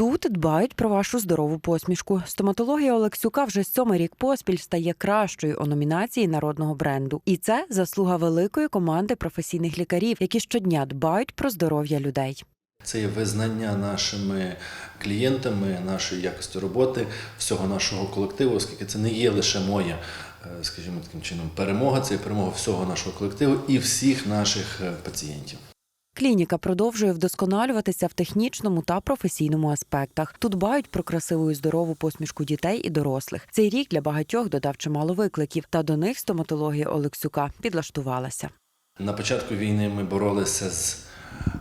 Тут дбають про вашу здорову посмішку. Стоматологія Олексюка вже сьомий рік поспіль стає кращою у номінації народного бренду. І це заслуга великої команди професійних лікарів, які щодня дбають про здоров'я людей. Це є визнання нашими клієнтами, нашої якості роботи, всього нашого колективу, оскільки це не є лише моя, е, скажімо таким чином, перемога, це є перемога всього нашого колективу і всіх наших е, пацієнтів. Клініка продовжує вдосконалюватися в технічному та професійному аспектах. Тут дбають про красиву і здорову посмішку дітей і дорослих. Цей рік для багатьох додав чимало викликів, та до них стоматологія Олексюка підлаштувалася. На початку війни ми боролися з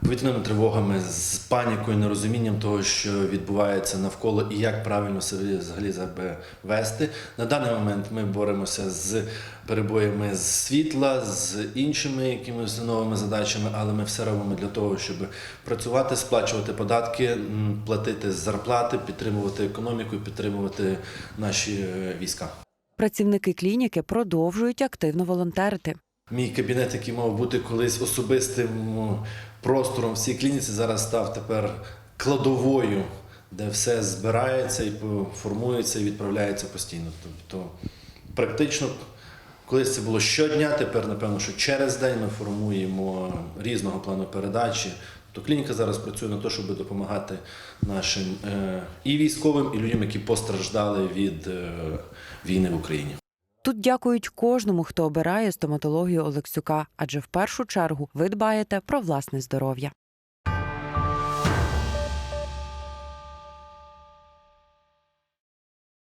повітряними тривогами, з панікою, нерозумінням того, що відбувається навколо і як правильно себе взагалі себе вести. На даний момент ми боремося з перебоями з світла, з іншими якимись новими задачами, але ми все робимо для того, щоб працювати, сплачувати податки, платити зарплати, підтримувати економіку підтримувати наші е, війська. Працівники клініки продовжують активно волонтерити. Мій кабінет, який мав бути колись особистим простором в цій клініці, зараз став тепер кладовою, де все збирається і формується і відправляється постійно. Тобто, практично, колись це було щодня, тепер, напевно, що через день ми формуємо різного плану передачі. То клініка зараз працює на те, щоб допомагати нашим е, і військовим, і людям, які постраждали від е, війни в Україні. Тут дякують кожному, хто обирає стоматологію Олексюка, адже в першу чергу ви дбаєте про власне здоров'я.